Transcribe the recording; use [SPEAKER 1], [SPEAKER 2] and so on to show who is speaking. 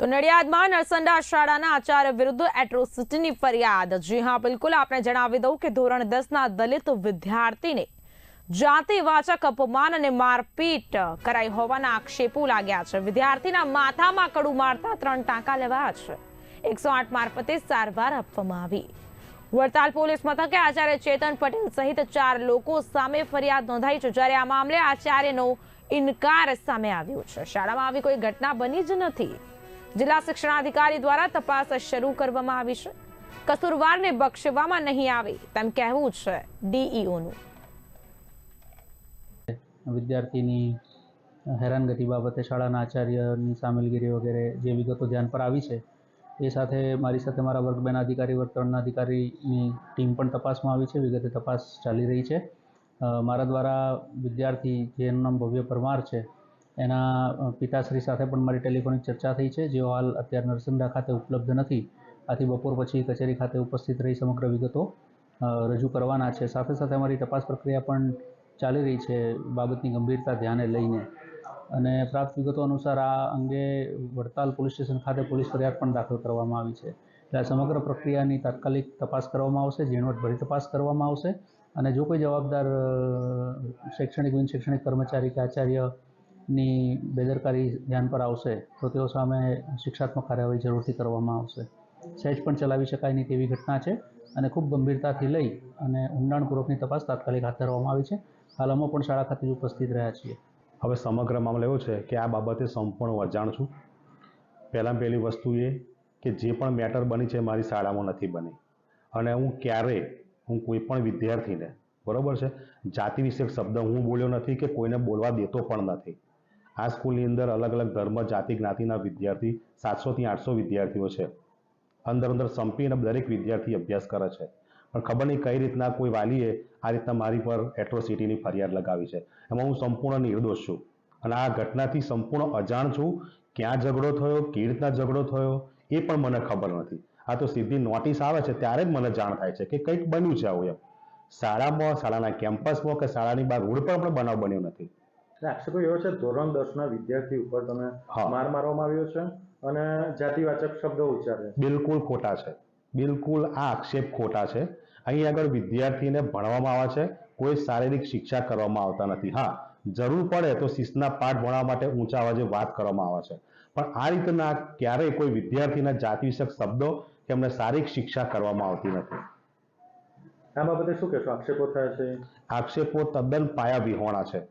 [SPEAKER 1] તો નડિયાદમાં નરસંડા શાળાના આચાર્ય વિરુદ્ધ એટ્રોસિટીની ફરિયાદ. જી હા, બિલકુલ. આપણે જણાવી દઉં કે ધોરણ દસના દલિત વિદ્યાર્થીને જાતિવાચક અપમાન અને મારપીટ કરાઈ હોવાના આક્ષેપો લાગ્યા છે. વિદ્યાર્થીના માથામાં કડું મારતા ત્રણ ટાંકા લેવાયા છે. એકસો આઠ મારફતે સારવાર આપવામાં આવી. વડતાલ પોલીસ મથકે આચાર્ય ચેતન પટેલ સહિત ચાર લોકો સામે ફરિયાદ નોંધાઈ છે. જ્યારે આ મામલે આચાર્યનો ઇનકાર સામે આવ્યો છે. શાળામાં આવી કોઈ ઘટના બની જ નથી. જિલ્લા શિક્ષણાધિકારી દ્વારા તપાસ શરૂ કરવામાં આવી છે. કસૂરવારને બક્ષવામાં નહીં આવે તેમ કહેવું છે ડીઈઓનું.
[SPEAKER 2] વિદ્યાર્થીની હેરાનગતિ બાબતે શાળાના આચાર્યની સામેલગીરી વગેરે જે વિગતો ધ્યાન પર આવી છે, એ સાથે મારી સાથે મારા વર્ગ અધિકારી વર્ગ ત્રણના અધિકારીની ટીમ પણ તપાસમાં આવી છે. વિગતે તપાસ ચાલી રહી છે. મારા દ્વારા વિદ્યાર્થી જેનું નામ ભવ્ય પરમાર છે એના પિતાશ્રી સાથે પણ મારી ટેલિફોનિક ચર્ચા થઈ છે. જેઓ હાલ અત્યારે નરસિંહા ખાતે ઉપલબ્ધ નથી. આથી બપોર પછી કચેરી ખાતે ઉપસ્થિત રહી સમગ્ર વિગતો રજૂ કરવાના છે. સાથે સાથે અમારી તપાસ પ્રક્રિયા પણ ચાલી રહી છે બાબતની ગંભીરતા ધ્યાને લઈને. અને પ્રાપ્ત વિગતો અનુસાર આ અંગે વડતાલ પોલીસ સ્ટેશન ખાતે પોલીસ ફરિયાદ પણ દાખલ કરવામાં આવી છે. એટલે આ સમગ્ર પ્રક્રિયાની તાત્કાલિક તપાસ કરવામાં આવશે, ઝીણવટભરી તપાસ કરવામાં આવશે. અને જો કોઈ જવાબદાર શૈક્ષણિક, બિનશૈક્ષણિક કર્મચારી કે આચાર્યની બેદરકારી ધ્યાન પર આવશે, તો તેઓ સામે શિક્ષાત્મક કાર્યવાહી જરૂરથી કરવામાં આવશે. સહેજ પણ ચલાવી શકાય નહીં તેવી ઘટના છે અને ખૂબ ગંભીરતાથી લઈ અને ઊંડાણપૂર્વકની તપાસ તાત્કાલિક હાથ ધરવામાં આવી છે. હાલ અમે પણ શાળા ખાતે ઉપસ્થિત રહ્યા છીએ.
[SPEAKER 3] હવે સમગ્ર મામલો એવો છે કે આ બાબતે સંપૂર્ણ અજાણ છું. પહેલાં પહેલી વસ્તુ એ કે જે પણ મેટર બની છે મારી શાળામાં નથી બની. અને હું ક્યારે હું કોઈ પણ વિદ્યાર્થીને, બરોબર છે? જાતિ વિષયક શબ્દ હું બોલ્યો નથી કે કોઈને બોલવા દેતો પણ નથી. આ સ્કૂલની અંદર અલગ અલગ ધર્મ, જાતિ, જ્ઞાતિના વિદ્યાર્થી સાતસોથી આઠસો વિદ્યાર્થીઓ છે. અંદર અંદર સંપીને દરેક વિદ્યાર્થી અભ્યાસ કરે છે. પણ ખબર નહીં કઈ રીતના કોઈ વાલીએ આ રીતના મારી પર એટ્રોસિટીની ફરિયાદ લગાવી છે. એમાં હું સંપૂર્ણ નિર્દોષ છું. અને આ ઘટનાથી સંપૂર્ણ અજાણ છું. ક્યાં ઝઘડો થયો કેવી રીતના ઝઘડો થયો, એ પણ મને ખબર નથી. આ તો સીધી નોટિસ આવે છે, ત્યારે જ મને જાણ થાય છે કે કંઈક બન્યું છે આવું એમ. શાળામાં, શાળાના કેમ્પસમાં કે શાળાની બહાર રોડ પર પણ બનાવ બન્યો નથી.
[SPEAKER 4] આક્ષેપો એવો છે ધોરણ દસના વિદ્યાર્થી ઉપર તમે માર મારવામાં આવ્યો છે અને જાતિવાચક શબ્દો ઉચ્ચારે
[SPEAKER 3] બિલકુલ ખોટા છે. બિલકુલ આ આક્ષેપ ખોટા છે. અહીં આગળ વિદ્યાર્થીને ભણવામાં આવે છે. કોઈ શારીરિક શિક્ષા કરવામાં આવતા નથી. હા જરૂર પડે તો શિસ્તના પાઠ ભણવા માટે ઊંચા અવાજે વાત કરવામાં આવે છે. પણ આ રીતના ક્યારેય કોઈ વિદ્યાર્થીના જાતિ વિષયક શબ્દો કે એમને શારીરિક શિક્ષા કરવામાં આવતી નથી.
[SPEAKER 4] આ બાબતે શું કહેશો? આક્ષેપો થયા છે?
[SPEAKER 3] આક્ષેપો તદ્દન પાયા વિહોણા છે.